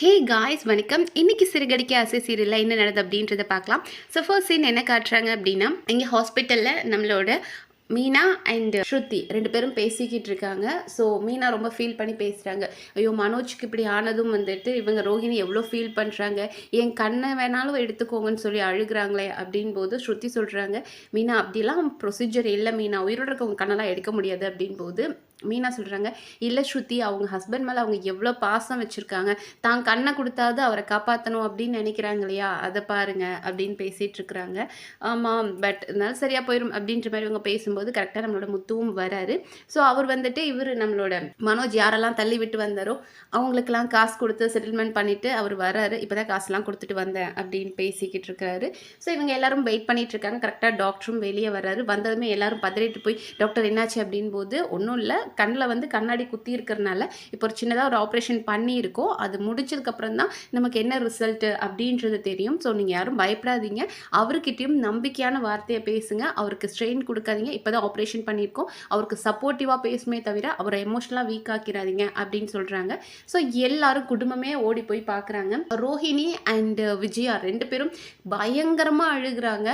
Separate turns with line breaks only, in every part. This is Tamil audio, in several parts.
ஹே காய்ஸ் வணக்கம். இன்னைக்கு சிறுகடிக்க அசை சீரியலில் என்ன நடந்தது அப்படின்றத பார்க்கலாம். ஸோ ஃபர்ஸ்ட் சீன் என்ன காட்டுறாங்க அப்படின்னா இங்கே ஹாஸ்பிட்டலில் நம்மளோட மீனா அண்ட் ஸ்ருதி ரெண்டு பேரும் பேசிக்கிட்டு இருக்காங்க. ஸோ மீனா ரொம்ப ஃபீல் பண்ணி பேசுகிறாங்க ஐயோ மனோஜ்க்கு இப்படி ஆனதும் வந்துட்டு இவங்க ரோஹிணி எவ்வளோ ஃபீல் பண்ணுறாங்க என் கண்ணை வேணாலும் எடுத்துக்கோங்கன்னு சொல்லி அழுகுறாங்களே அப்படின் போது ஸ்ருதி சொல்கிறாங்க மீனா அப்படிலாம் ப்ரொசீஜர் இல்லை மீனா. உயிரோட இருக்கவங்க கண்ணெல்லாம் எடுக்க முடியாது. அப்படின் போது மீனா சொல்கிறாங்க இல்லை ஸ்ருதி அவங்க ஹஸ்பண்ட் மேலே அவங்க எவ்வளோ பாசம் வச்சுருக்காங்க தான் கண்ணை கொடுத்தாது அவரை காப்பாற்றணும் அப்படின்னு நினைக்கிறாங்க இல்லையா? அதை பாருங்க அப்படின்னு பேசிகிட்டு இருக்கிறாங்க. ஆமாம் பட் இருந்தாலும் சரியாக போயிடும் அப்படின்ற மாதிரி இவங்க பேசும்போது கரெக்டாக நம்மளோட முத்துவும் வராரு. ஸோ அவர் வந்துட்டு இவர் நம்மளோட மனோஜ் யாரெல்லாம் தள்ளி விட்டு வந்தாரோ அவங்களுக்கெல்லாம் காசு கொடுத்து செட்டில்மெண்ட் பண்ணிவிட்டு அவர் வராரு. இப்போ தான் காசுலாம் கொடுத்துட்டு வந்தேன் அப்படின்னு பேசிக்கிட்டு இருக்காரு ஸோ இவங்க எல்லாரும் வெயிட் பண்ணிட்டு இருக்காங்க. கரெக்டாக டாக்டரும் வெளியே வராரு. வந்ததுமே எல்லாரும் பதறிட்டு போய் டாக்டர் என்னாச்சு? அப்படின் போது ஒன்றும் இல்லை. கண்ணில் வந்து கண்ணாடி குத்தி இருக்கிறனால இப்போ ஒரு சின்னதாக ஒரு ஆப்ரேஷன் பண்ணியிருக்கோம் அது முடிச்சதுக்கப்புறம் தான் நமக்கு என்ன ரிசல்ட்டு அப்படின்றது தெரியும். ஸோ நீங்கள் யாரும் பயப்படாதீங்க. அவர்கிட்டயும் நம்பிக்கையான வார்த்தையை பேசுங்க. அவருக்கு ஸ்ட்ரெயின் கொடுக்காதீங்க. இப்போ தான் ஆப்ரேஷன் பண்ணியிருக்கோம். அவருக்கு சப்போர்ட்டிவாக பேசுமே தவிர அவரை எமோஷனலாக வீக் ஆக்கிறாதீங்க அப்படின்னு சொல்கிறாங்க ஸோ எல்லாரும் குடும்பமே ஓடி போய் பார்க்குறாங்க ரோஹிணி அண்ட் விஜயா ரெண்டு பேரும் பயங்கரமாக அழுகிறாங்க.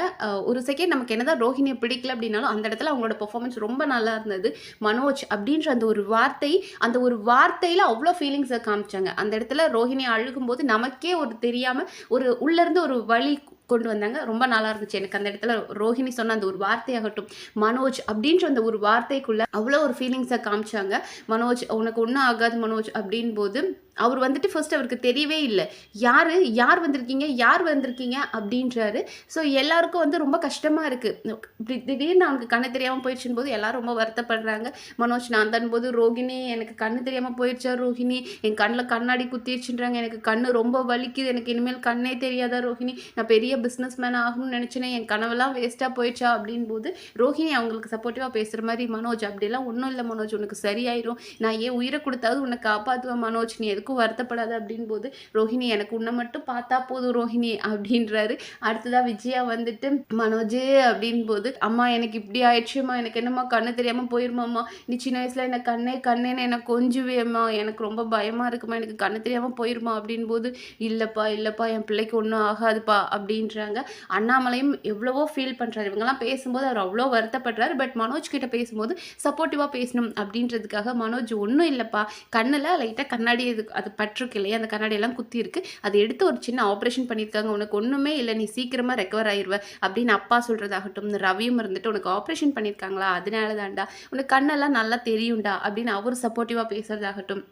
ஒரு செகண்ட் நமக்கு என்னதான் ரோஹிணியை பிடிக்கல அப்படின்னாலும் அந்த இடத்துல அவங்களோட பெர்ஃபார்மன்ஸ் ரொம்ப நல்லா இருந்தது. மனோஜ் அப்படின்ற அந்த ஒரு வார்த்தை அந்த ஒரு வார்த்தையில் அவ்வளோ ஃபீலிங்ஸை காமிச்சாங்க. அந்த இடத்துல ரோஹிணி அழுகும்போது நமக்கே ஒரு தெரியாமல் ஒரு உள்ளேருந்து ஒரு வழி கொண்டு வந்தாங்க. ரொம்ப நல்லா இருந்துச்சு. எனக்கு அந்த இடத்துல ரோஹிணி சொன்ன அந்த ஒரு வார்த்தையாகட்டும் மனோஜ் அப்படின்ற அந்த ஒரு வார்த்தைக்குள்ள அவ்வளோ ஒரு ஃபீலிங்ஸை காமிச்சாங்க. மனோஜ் உனக்கு ஒன்றும் ஆகாது மனோஜ் அப்படின் போது அவர் வந்துட்டு ஃபர்ஸ்ட் அவருக்கு தெரியவே இல்லை. யார்? யார் வந்திருக்கீங்க? யார் வந்திருக்கீங்க? அப்படின்றாரு. ஸோ எல்லாருக்கும் வந்து ரொம்ப கஷ்டமாக இருக்குது இப்படி திடீர்னு அவனுக்கு கண்ணு தெரியாமல் போயிடுச்சுன்னு போது எல்லாரும் ரொம்ப வருத்தப்படுறாங்க. மனோஜ் நான் தான் போது ரோகிணி எனக்கு கண்ணு தெரியாமல் போயிடுச்சா ரோஹிணி என் கண்ணில் கண்ணாடி குத்திடுச்சுன்றாங்க. எனக்கு கண்ணு ரொம்ப வலிக்குது. எனக்கு இனிமேல் கண்ணே தெரியாதா ரோஹிணி நான் பெரிய பிஸ்னஸ் மேன் ஆகணும்னு நினச்சினேன் என் கனவெல்லாம் வேஸ்ட்டாக போயிடுச்சா? அப்படின் போது ரோஹிணி அவங்களுக்கு சப்போர்ட்டிவாக பேசுகிற மாதிரி மனோஜ் அப்படிலாம் ஒன்றும் இல்லை மனோஜ். உனக்கு சரியாயிரும். நான் ஏன் உயிரை கொடுத்தாவது உன்னை காப்பாற்றுவேன் மனோஜ். நீ எதுக்கும் வருத்தப்படாத அப்படின் போது ரோஹிணி எனக்கு உன்னை மட்டும் பார்த்தா போதும் ரோஹிணி அப்படின்றாரு. அடுத்ததாக விஜயா வந்துட்டு மனோஜே அப்படின் போது அம்மா எனக்கு இப்படி ஆயிடுச்சுமா? எனக்கு என்னம்மா கண்ணு தெரியாமல் போயிருமாம்மா? நீ சின்ன வயசில் என்ன கண்ணே கண்ணேன்னு எனக்கு கொஞ்சுவேம்மா எனக்கு ரொம்ப பயமாக இருக்குமா? எனக்கு கண்ணு தெரியாமல் போயிருமா? அப்படின் போது இல்லைப்பா இல்லைப்பா என் பிள்ளைக்கு ஒன்றும் ஆகாதுப்பா அப்படின்றாங்க. அண்ணாமலையும் எவ்வளவோ ஃபீல் பண்ணுறாரு இவங்கெல்லாம் பேசும்போது அவர் அவ்வளோ வருத்தப்படுறாரு. பட் மனோஜ் கிட்ட பேசும்போது சப்போர்ட்டிவாக பேசணும் அப்படின்றதுக்காக மனோஜ் ஒன்றும் இல்லைப்பா. கண்ணில் லைட்டாக கண்ணாடி இது அது பட்டிருக்கு இல்லையா அந்த கண்ணாடியெல்லாம் குத்தி இருக்கு அதை எடுத்து ஒரு சின்ன ஆப்ரேஷன் பண்ணியிருக்காங்க. உனக்கு ஒன்றுமே இல்லை. நீ சீக்கிரமாக ரெக்கவர் ஆயிடுவ அப்படின்னு அப்பா சொல்கிறதாகட்டும் இந்த ரவியும் இருந்துட்டு உனக்கு ஆப்ரேஷன் பண்ணியிருக்காங்களா? அதனால தான்டா உனக்கு கண்ணெல்லாம் நல்லா தெரியும்டா அப்படின்னு அவர் சப்போர்ட்டிவாக பேசுகிறதாகட்டும்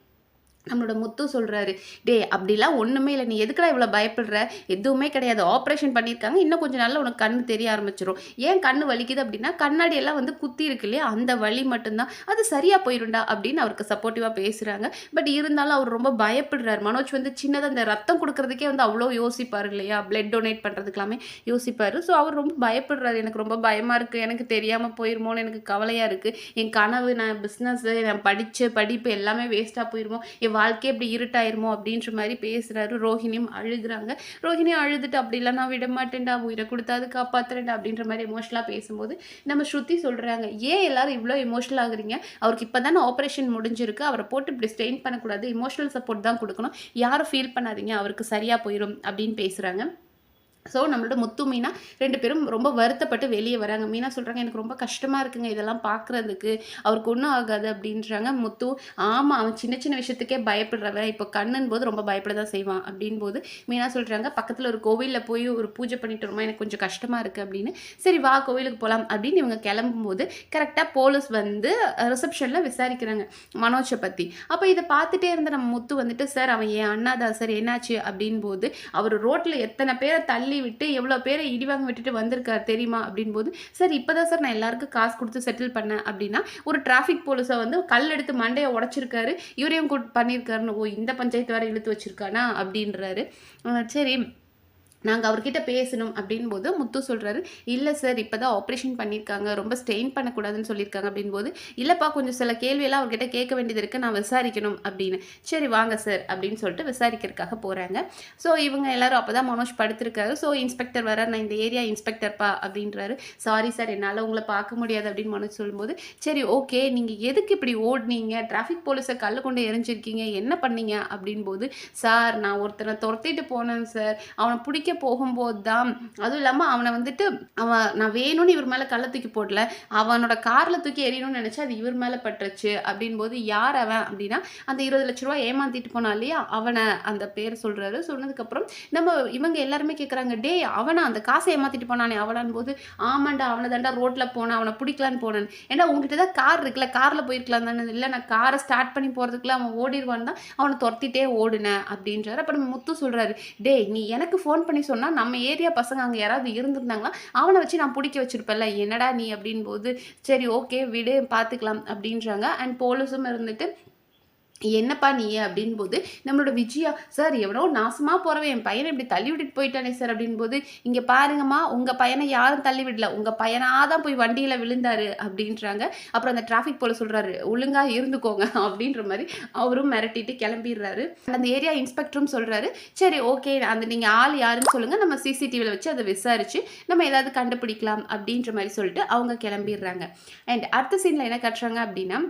நம்மளோட முத்து சொல்கிறாரு டே அப்படிலாம் ஒன்றுமே இல்லை. நீ எதுக்குடா இவ்வளோ பயப்படுற? எதுவுமே கிடையாது. ஆப்ரேஷன் பண்ணியிருக்காங்க. இன்னும் கொஞ்சம் நாளில் உனக்கு கண் தெரிய ஆரம்பிச்சிடும் ஏன் கண் வலிக்குது அப்படின்னா கண்ணாடி எல்லாம் வந்து குத்தி இருக்கு இல்லையா? அந்த வலி மட்டும்தான். அது சரியாக போயிரும்டா அப்படின்னு அவருக்கு சப்போர்ட்டிவாக பேசுகிறாங்க பட் இருந்தாலும் அவர் ரொம்ப பயப்படுறாரு. மனோஜ் வந்து சின்னதாக அந்த ரத்தம் கொடுக்குறதுக்கே வந்து அவ்வளோ யோசிப்பார் இல்லையா? பிளட் டொனேட் பண்ணுறதுக்கெல்லாமே யோசிப்பார். ஸோ அவர் ரொம்ப பயப்படுறாரு. எனக்கு ரொம்ப பயமாக இருக்குது எனக்கு தெரியாமல் போயிருமோன்னு எனக்கு கவலையாக இருக்குது என் கனவு நான் பிஸ்னஸ் நான் படித்த படிப்பு எல்லாமே வேஸ்ட்டாக போயிருமோ? வாழ்க்கை இப்படி இருட்டாயிருமோ அப்படின்ற மாதிரி பேசுகிறாரு ரோஹிணியும் அழுகுறாங்க. ரோஹிணியும் அழுதுட்டு அப்படிலாம் நான் விட மாட்டேன்டா உயிரை கொடுத்தாது காப்பாத்துறேன்டா அப்படின்ற மாதிரி எமோஷனலாக பேசும்போது நம்ம ஸ்ருதி சொல்கிறாங்க ஏன் எல்லாரும் இவ்வளோ எமோஷனல் ஆகுறீங்க? அவருக்கு இப்போ தானே ஆப்ரேஷன் முடிஞ்சிருக்கு. அவரை போட்டு இப்படி ஸ்ட்ரெயின் பண்ணக்கூடாது. எமோஷனல் சப்போர்ட் தான் கொடுக்கணும். யாரும் ஃபீல் பண்ணாதீங்க. அவருக்கு சரியாக போயிடும் அப்படின்னு பேசுகிறாங்க ஸோ நம்மளோட முத்து மீனா ரெண்டு பேரும் ரொம்ப வருத்தப்பட்டு வெளியே வராங்க. மீனா சொல்கிறாங்க எனக்கு ரொம்ப கஷ்டமாக இருக்குங்க இதெல்லாம் பார்க்குறதுக்கு அவருக்கு ஒன்றும் ஆகாது அப்படின்றாங்க முத்து. ஆமாம் அவன் சின்ன சின்ன விஷயத்துக்கே பயப்படுறவன். இப்போ கண்ணுன்னு போது ரொம்ப பயப்பட தான் செய்வான் அப்படின் போது மீனா சொல்கிறாங்க பக்கத்தில் ஒரு கோவிலில் போய் ஒரு பூஜை பண்ணிட்டு வருமா? எனக்கு கொஞ்சம் கஷ்டமாக இருக்குது அப்படின்னு. சரி வா கோவிலுக்கு போகலாம் அப்படின்னு இவங்க கிளம்பும்போது கரெக்டாக போலீஸ் வந்து ரிசப்ஷனில் விசாரிக்கிறாங்க மனோஜை பற்றி அப்போ இதை பார்த்துட்டே இருந்த நம்ம முத்து வந்துட்டு சார் அவன் என் அண்ணாதா சார் என்னாச்சு? அப்படின் போது அவர் ரோட்டில் எத்தனை பேரை தள்ளி விட்டு எவ்வளோ பேரை இடிவாங்க விட்டுட்டு வந்திருக்கார் தெரியுமா அப்படின் போது சார் இப்போ தான் சார் நான் எல்லாருக்கும் காசு கொடுத்து செட்டில் பண்ணேன். அப்படின்னா ஒரு டிராஃபிக் போலீஸை வந்து கல் எடுத்து மண்டையை உடச்சிருக்காரு. இவரையும் கூட் பண்ணியிருக்காருன்னு ஓ இந்த பஞ்சாயத்து வேறு இழுத்து வச்சிருக்கானா? அப்படின்றாரு. சரி. நாங்கள் அவர்கிட்ட பேசணும் அப்படின்போது முத்து சொல்கிறாரு இல்லை சார் இப்போ தான் ஆப்ரேஷன் பண்ணியிருக்காங்க ரொம்ப ஸ்ட்ரெயின் பண்ணக்கூடாதுன்னு சொல்லியிருக்காங்க அப்படின்போது இல்லைப்பா கொஞ்சம் சில கேள்வியெல்லாம் அவர்கிட்ட கேட்க வேண்டியது இருக்குது நான் விசாரிக்கணும் அப்படின்னு. சரி வாங்க சார் அப்படின்னு சொல்லிட்டு விசாரிக்கிறதுக்காக போகிறாங்க ஸோ இவங்க எல்லாரும் அப்போ தான் மனோஜ் படுத்திருக்காரு. ஸோ இன்ஸ்பெக்டர் வர நான் இந்த ஏரியா இன்ஸ்பெக்டர்ப்பா அப்படின்றாரு. சாரி சார் என்னால் உங்களை பார்க்க முடியாது அப்படின்னு மனோஜ் சொல்லும்போது சரி ஓகே நீங்கள் எதுக்கு இப்படி ஓடுனீங்க? டிராஃபிக் போலீஸை கல் கொண்டு எரிஞ்சிருக்கீங்க என்ன பண்ணீங்க? அப்படின் போது சார் நான் ஒருத்தனை துரத்திட்டு போனேன் சார். அவனை பிடிக்க போகும்போது தான் அதுவும் இல்லாமல் அவனை வந்துட்டு அவன் நான் வேணும்னு இவர் மேலே கள்ள தூக்கி போடல. அவனோட காரில் தூக்கி எறியணும்னு நினச்சி அது இவர் மேலே பட்டுருச்சு. அப்படின் போது யார் அவன் அப்படின்னா அந்த இருபது லட்ச ரூபா ஏமாத்திட்டு போனா இல்லையா? அவனை அந்த பேர் சொல்கிறாரு சொன்னதுக்கப்புறம் நம்ம இவங்க எல்லாருமே கேட்குறாங்க டே அவனா அந்த காசை ஏமாத்திட்டு போனானே அவனான் போது ஆமாண்டா அவனை தாண்டா ரோட்டில் போனேன் அவனை பிடிக்கலான்னு போனேன். ஏன்னா உங்ககிட்ட தான் கார் இருக்குல்ல காரில் போயிருக்கலாம் தானே. இல்லை நான் காரை ஸ்டார்ட் பண்ணி போகிறதுக்குள்ள அவன் ஓடிடுவான் தான் அவனை துரத்திட்டே ஓடுனேன். அப்படின்றாரு. அப்புறம் முத்து சொல்கிறாரு டேய் நீ எனக்கு ஃபோன் பண்ணி சொன்னால் நம்ம ஏரியா பசங்க அங்கே யாராவது இருந்திருந்தாங்களா அவனை வச்சு நான் பிடிக்க வச்சிருப்பேன்ல என்னடா நீ அப்படின் போது சரி ஓகே விடு பார்த்துக்கலாம் அப்படின்றாங்க. அண்ட் போலீஸும் இருந்துட்டு என்னப்பா நீ அப்படின் போது நம்மளோட விஜயா சார் எவ்வளோ நாசமாக போகிறவன் என் பையனை இப்படி தள்ளி விட்டுட்டு போயிட்டானே சார் அப்படின் போது இங்கே பாருங்கம்மா உங்கள் பையனை யாரும் தள்ளி விடல உங்கள் பையனாக தான் போய் வண்டியில் விழுந்தாரு அப்படின்றாங்க. அப்புறம் அந்த டிராஃபிக் போல சொல்கிறாரு ஒழுங்காக இருந்துக்கோங்க அப்படின்ற மாதிரி அவரும் மிரட்டிட்டு கிளம்பிடுறாரு. அந்த ஏரியா இன்ஸ்பெக்டரும் சொல்கிறாரு சரி ஓகே அந்த நீங்கள் ஆள் யாருன்னு சொல்லுங்கள் நம்ம சிசிடிவியில் வச்சு அதை விசாரித்து நம்ம ஏதாவது கண்டுபிடிக்கலாம் அப்படின்ற மாதிரி சொல்லிட்டு அவங்க கிளம்பிடுறாங்க. அண்ட் அடுத்த சீனில் என்ன கட்டுறாங்க அப்படின்னா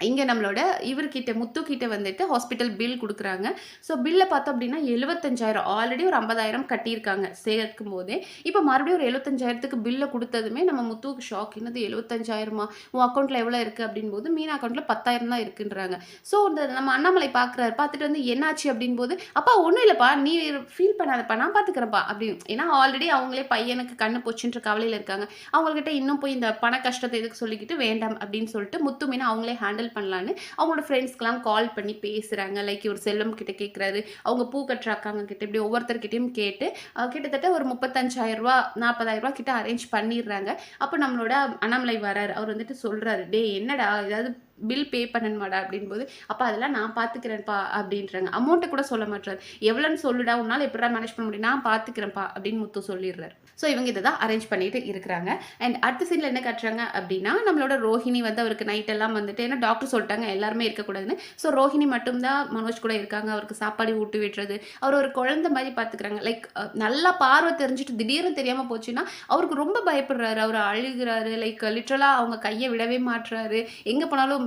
இங்கே நம்மளோட இவர்கிட்ட முத்துக்கிட்ட வந்துட்டு ஹாஸ்பிட்டல் பில் கொடுக்குறாங்க. ஸோ பில்லை பார்த்தோம் அப்படின்னா எழுபத்தஞ்சாயிரம் ஆல்ரெடி ஒரு ஐம்பதாயிரம் கட்டியிருக்காங்க. சேர்க்கும் போதே இப்போ மறுபடியும் ஒரு எழுபத்தஞ்சாயிரத்துக்கு பில்லை கொடுத்ததுமே நம்ம முத்துவுக்கு ஷாக் என்னது எழுபத்தஞ்சாயிரமா உன் அக்கௌண்ட்டில் எவ்வளோ இருக்குது அப்படின் போது மீன் அக்கௌண்ட்டில் பத்தாயிரம் தான் இருக்குன்றாங்க. ஸோ இந்த நம்ம அண்ணாமலை பார்க்குறாரு. பார்த்துட்டு வந்து என்னாச்சு அப்படின் போது அப்பா ஒன்றும் இல்லைப்பா. நீ ஃபீல் பண்ணாதப்பா. நான் பார்த்துக்கிறேன்ப்பா. அப்படின்னு ஏன்னா ஆல்ரெடி அவங்களே பையனுக்கு கண்ணு போச்சுன்ற கவலையில் இருக்காங்க. அவங்கக்கிட்ட இன்னும் போய் இந்த பண கஷ்டத்தை எதுக்கு சொல்லிக்கிட்டு வேண்டாம். அப்படின்னு சொல்லிட்டு முத்து மீன் அவங்களே ஹேண்டில் ஹேண்டில் பண்ணலான்னு அவங்களோட ஃப்ரெண்ட்ஸ்க்கெலாம் கால் பண்ணி பேசுகிறாங்க லைக் ஒரு செல்லம் கிட்ட கேட்குறாரு அவங்க பூ கட்டுறாக்காங்க கிட்ட இப்படி ஒவ்வொருத்தர்கிட்டையும் கேட்டு கிட்டத்தட்ட ஒரு முப்பத்தஞ்சாயிரரூபா நாற்பதாயிரரூபா கிட்ட அரேஞ்ச் பண்ணிடுறாங்க. அப்போ நம்மளோட அண்ணாமலை வராரு அவர் வந்துட்டு சொல்கிறாரு டே என்னடா? ஏதாவது பில் பே பண்ணணுமாடா அப்படின்போது அப்போ அதெல்லாம் நான் பார்த்துக்கிறேன்ப்பா அப்படின்றாங்க. அமௌண்ட்டை கூட சொல்ல மாட்டாரு. எவ்வளோன்னு சொல்லுடா உன்னால் எப்படா மேனேஜ் பண்ண முடியும்? நான் பார்த்துக்கிறேன்ப்பா அப்படின்னு முத்து சொல்லிடுறாரு. ஸோ இவங்க இதை தான் அரேஞ்ச் பண்ணிட்டு இருக்கிறாங்க. அண்ட் அடுத்த சீனில் என்ன கட்டுறாங்க அப்படின்னா நம்மளோட ரோஹிணி வந்து அவருக்கு நைட் எல்லாம் வந்துட்டு ஏன்னா டாக்டர் சொல்லிட்டாங்க எல்லாருமே இருக்கக்கூடாதுன்னு. ஸோ ரோஹிணி மட்டும்தான் மனோஜ் கூட இருக்காங்க. அவருக்கு சாப்பாடு ஊட்டி விட்டுறது அவர் ஒரு குழந்தை மாதிரி பார்த்துக்கிறாங்க லைக் நல்லா பார்வை தெரிஞ்சுட்டு திடீர்னு தெரியாமல் போச்சுன்னா அவருக்கு ரொம்ப பயப்படுறாரு. அவர் அழுகிறாரு. லைக் லிட்ரலாக அவங்க கையை விடவே மாட்டுறாரு எங்கே போனாலும்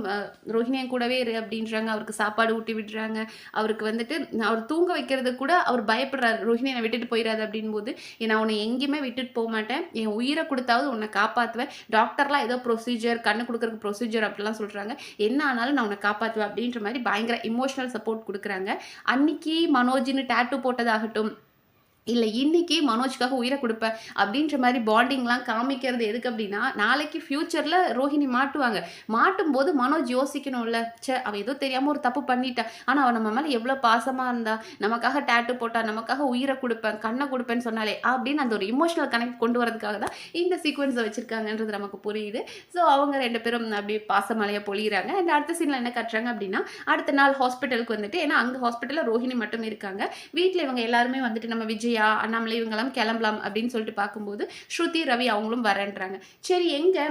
ரோஹிணியை கூடவே இரு அப்படின்றாங்க. அவருக்கு சாப்பாடு ஊட்டி விடுறாங்க. அவருக்கு வந்துட்டு அவர் தூங்க வைக்கிறது கூட அவர் பயப்படுறாரு. ரோஹிணி என்னை விட்டுட்டு போயிடாது அப்படின்போது நான் உன்னை எங்கேயுமே விட்டுட்டு போக மாட்டேன். என் உயிரை கொடுத்தாவது உன்னை காப்பாற்றுவேன் டாக்டர்லாம் ஏதோ ப்ரொசீஜர் கண்ணு கொடுக்குறக்கு ப்ரொசீஜர் அப்படிலாம் சொல்கிறாங்க என்ன ஆனாலும் நான் உன்னை காப்பாற்றுவேன் அப்படின்ற மாதிரி பயங்கர இமோஷனல் சப்போர்ட் கொடுக்குறாங்க. அன்னைக்கு மனோஜின்னு டேட்டு போட்டதாகட்டும் இல்லை இன்னைக்கு மனோஜ்க்காக உயிரை கொடுப்பேன் அப்படின்ற மாதிரி பாண்டிங்லாம் காமிக்கிறது எதுக்கு அப்படின்னா நாளைக்கு ஃப்யூச்சரில் ரோஹிணி மாட்டுவாங்க. மாட்டும் போது மனோஜ் யோசிக்கணும்ல. சே அவள் ஏதோ தெரியாமல் ஒரு தப்பு பண்ணிட்டான் ஆனால் அவன் நம்ம மேலே எவ்வளோ பாசமாக இருந்தா நமக்காக டேட்டு போட்டா நமக்காக உயிரை கொடுப்பேன் கண்ணை கொடுப்பேன்னு சொன்னாலே அப்படின்னு அந்த ஒரு இமோஷனல் கனெக்ட் கொண்டு வரதுக்காக தான் இந்த சீக்வன்ஸை வச்சுருக்காங்கன்றது நமக்கு புரியுது. ஸோ அவங்க ரெண்டு பேரும் அப்படி பாசமலையாக பொழிகிறாங்க அண்ட் அடுத்த சீனில் என்ன கட்டுறாங்க அப்படின்னா அடுத்த நாள் ஹாஸ்பிட்டலுக்கு வந்துட்டு ஏன்னா அங்கே ஹாஸ்பிட்டலில் ரோஹிணி மட்டும் இருக்காங்க. வீட்டில் இவங்க எல்லாருமே வந்துட்டு நம்ம விஜய் விஜயா அண்ணாமலை இவங்கெல்லாம் கிளம்பலாம் அப்படின்னு சொல்லிட்டு பார்க்கும்போது ஸ்ருதி ரவி அவங்களும் வரேன்றாங்க. சரி எங்கே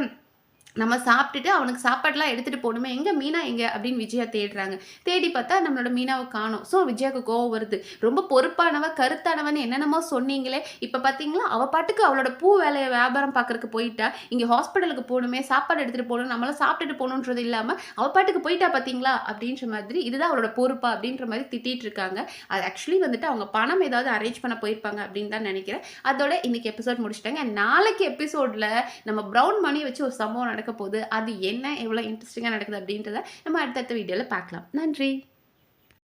நம்ம சாப்பிட்டுட்டு அவனுக்கு சாப்பாடெலாம் எடுத்துகிட்டு போகணுமே. எங்கே மீனா எங்கே? அப்படின்னு விஜயா தேடுறாங்க. தேடி பார்த்தா நம்மளோட மீனாவை காணும். ஸோ விஜயாவுக்கு கோவம் வருது. ரொம்ப பொறுப்பானவ கருத்தானவன் என்னென்னமோ சொன்னீங்களே. இப்போ பார்த்தீங்களா? அவள் பாட்டுக்கு அவளோட பூ வேலையை வியாபாரம் பார்க்குறக்கு போயிட்டா. இங்கே ஹாஸ்பிட்டலுக்கு போகணுமே சாப்பாடு எடுத்துகிட்டு போகணும் நம்மளாம் சாப்பிட்டுட்டு போகணுன்றது இல்லாமல் அவள் பாட்டுக்கு போயிட்டா பார்த்தீங்களா? அப்படின்ற மாதிரி இதுதான் அவளோட பொறுப்பா அப்படின்ற மாதிரி திட்டிகிட்டு இருக்காங்க. அது ஆக்சுவலி வந்துட்டு அவங்க பணம் ஏதாவது அரேஞ்ச் பண்ண போயிருப்பாங்க அப்படின்னு தான் நினைக்கிறேன். அதோட இன்னைக்கு எபிசோட் முடிச்சிட்டாங்க. நாளைக்கு எபிசோடில் நம்ம ப்ரௌன் மணி வச்சு ஒரு சம்பவம் நடக்க போகுது. அது என்ன எவ்வளோ இன்ட்ரெஸ்டிங்காக நடக்குது அப்படின்றத நம்ம அடுத்தடுத்த வீடியோவில் பார்க்கலாம். நன்றி.